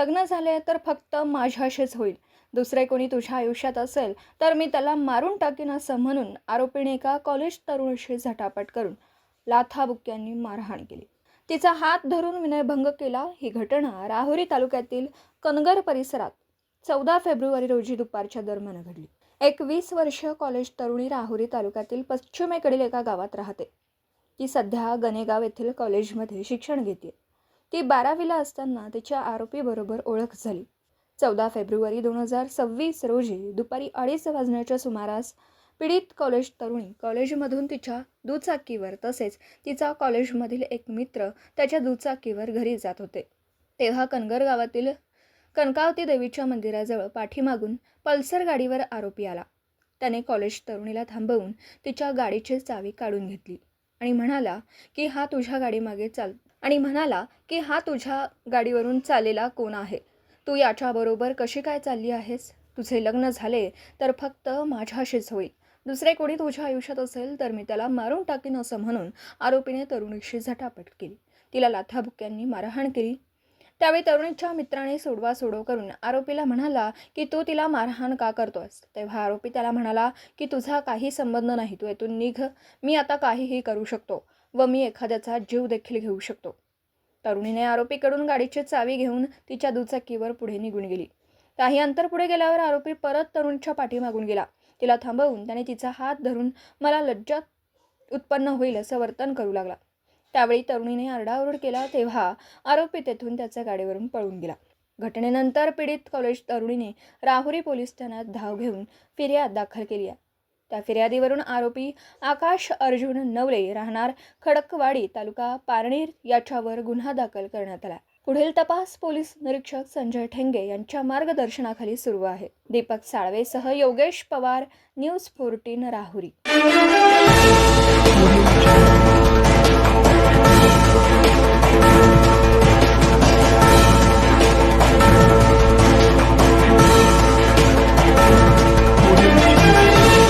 लग्न झाले तर फक्त माझ्याशीच होईल. दुसरे कोणी तुझ्या आयुष्यात असेल तर मी त्याला मारून टाकीन असं म्हणून आरोपीने एका कॉलेज तरुणीशी झटापट करून लाथाबुक्यांनी मारहाण केली. तिचा हात धरून विनयभंग केला. ही घटना राहुरी तालुक्यातील कनगर परिसरात चौदा फेब्रुवारी रोजी दुपारच्या दरम्यान घडली. एक वीस वर्ष कॉलेज तरुणी राहुरी तालुक्यातील पश्चिमेकडील एका गावात राहते. ती सध्या गणेगाव येथील कॉलेजमध्ये शिक्षण घेते ती बारावीला असताना तिच्या आरोपीबरोबर ओळख झाली. चौदा फेब्रुवारी दोन हजार सव्वीस रोजी दुपारी अडीच वाजण्याच्या सुमारास पीडित कॉलेज तरुणी कॉलेजमधून तिच्या दुचाकीवर तसेच तिचा कॉलेजमधील एक मित्र त्याच्या दुचाकीवर घरी जात होते. तेव्हा कनगर गावातील कनकावती देवीच्या मंदिराजवळ पाठीमागून पल्सर गाडीवर आरोपी आला. त्याने कॉलेज तरुणीला थांबवून तिच्या गाडीची चावी काढून घेतली. आणि म्हणाला की हा तुझ्या गाडीमागे चाल. आणि म्हणाला की हा तुझ्या गाडीवरून चाललेला कोण आहे? तू याच्याबरोबर कशी काय चालली आहेस? तुझे लग्न झाले तर फक्त माझ्याशीच होईल. दुसरे कोणी तुझ्या आयुष्यात असेल तर मी त्याला मारून टाकीन असं म्हणून आरोपीने तरुणीशी झटापट केली. तिला लाथाबुक्यांनी मारहाण केली. त्यावेळी तरुणीच्या मित्राने सोडवा सोडव करून आरोपीला म्हणाला की तू तिला मारहाण का करतोस तेव्हा आरोपी त्याला म्हणाला की तुझा काही संबंध नाही तू येथून निघ. मी आता काहीही करू शकतो व मी एखाद्याचा जीव देखील घेऊ शकतो. तरुणीने आरोपीकडून गाडीची चावी घेऊन तिच्या दुचाकीवर पुढे निघून गेली. काही अंतर पुढे गेल्यावर आरोपी परत तरुणीच्या पाठीमागून गेला. तिला थांबवून त्याने तिचा हात धरून मला लज्जा उत्पन्न होईल असं वर्तन करू लागला. त्यावेळी तरुणीने आरडाओरड केला तेव्हा आरोपी तेथून त्याच्या गाडीवरून पळून गेला. घटनेनंतर पीडित कॉलेज तरुणीने राहुरी पोलीस ठाण्यात धाव घेऊन फिर्याद दाखल केली आहे. त्या फिर्यादीवरून आरोपी आकाश अर्जुन नवले राहणार खडकवाडी तालुका पारनेर याच्यावर गुन्हा दाखल करण्यात आला पुढील तपास पोलीस निरीक्षक संजय ठेंगे यांच्या मार्गदर्शनाखाली सुरू आहे. दीपक साळवेसह योगेश पवार न्यूज फोर्टीन राहुरी.